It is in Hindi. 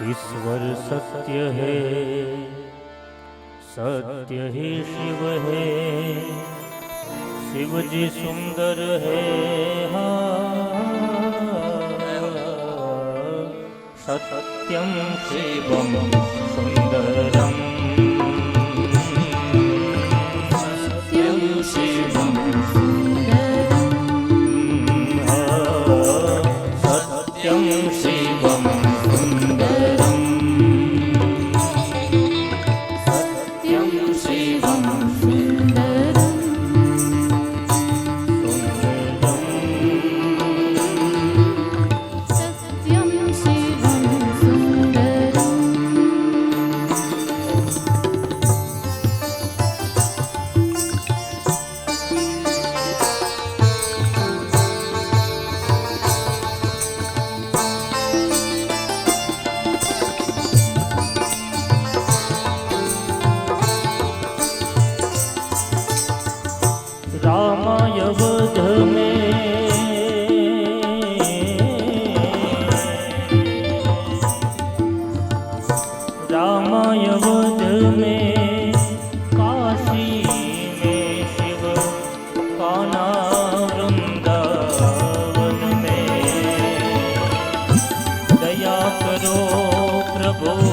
ईश्वर सत्य है सत्य ही शिव है। शिव जी सुंदर है। हाँ। सत्यम शिवम। कायवध में रामाय वध में काशी में शिव काना वृंदावन में। दया करो प्रभु।